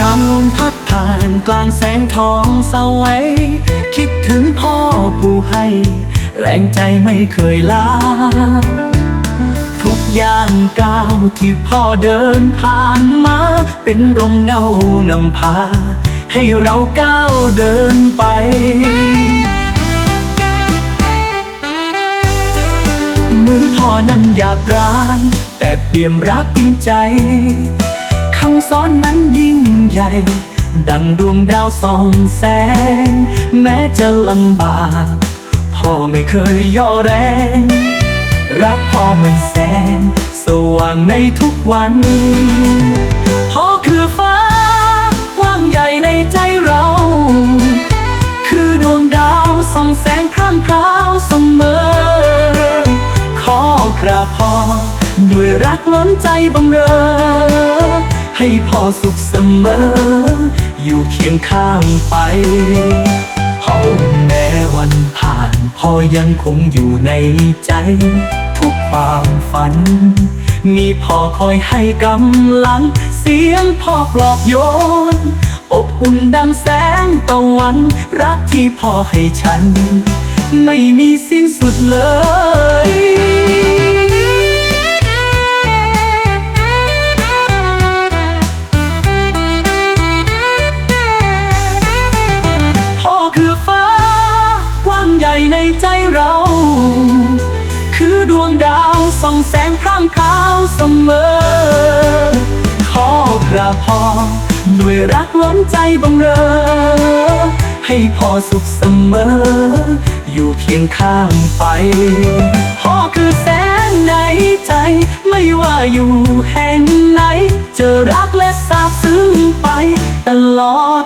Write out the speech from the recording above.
นพัดผ่านกลางแสงทองสวัยคิดถึงพ่อผู้ให้ แรงใจไม่เคยลา ทุกย่างก้าวที่พ่อเดินผ่านมา เป็นร่มเงานำพา ให้เราก้าวเดินไปมือพ่อนั้นหยาบร้ายแต่เปี่ยมรักจริงใจำสอนนั้นยิ่งใหญ่ ดังดวงดาวส่องแสง แม้จะลำบาก พ่อไม่เคยย่อแรง รักพ่อเหมือนแสง สว่างในทุกวัน พ่อคือฟ้ากว้างใหญ่ในใจเรา คือดวงดาวส่องแสงพร่างพราวเสมอ ขอกราบพ่อด้วยรักล้นใจบังเรอ ให้พ่อสุขเสมอ อยู่เคียงข้างไปพ่อแม้วันผ่านพ่อยังคงอยู่ในใจ ทุกความฝัน มีพ่อคอยให้กำลัง เสียงพ่อปลอบโยน อบอุ่นดังแสงตะวัน รักที่พ่อให้ฉัน ไม่มีสิ้นสุดเลย ในใจเรา คือดวงดาวส่องแสงพร่างพราวเสมอ ขอกราบพ่อด้วยรักล้นใจบังเรอ ให้พ่อสุขเสมอ อยู่เคียงข้างไปพ่อคือแสงในใจ ไม่ว่าอยู่แห่งไหนเจอรักและซาบซึ้งไป ตลอด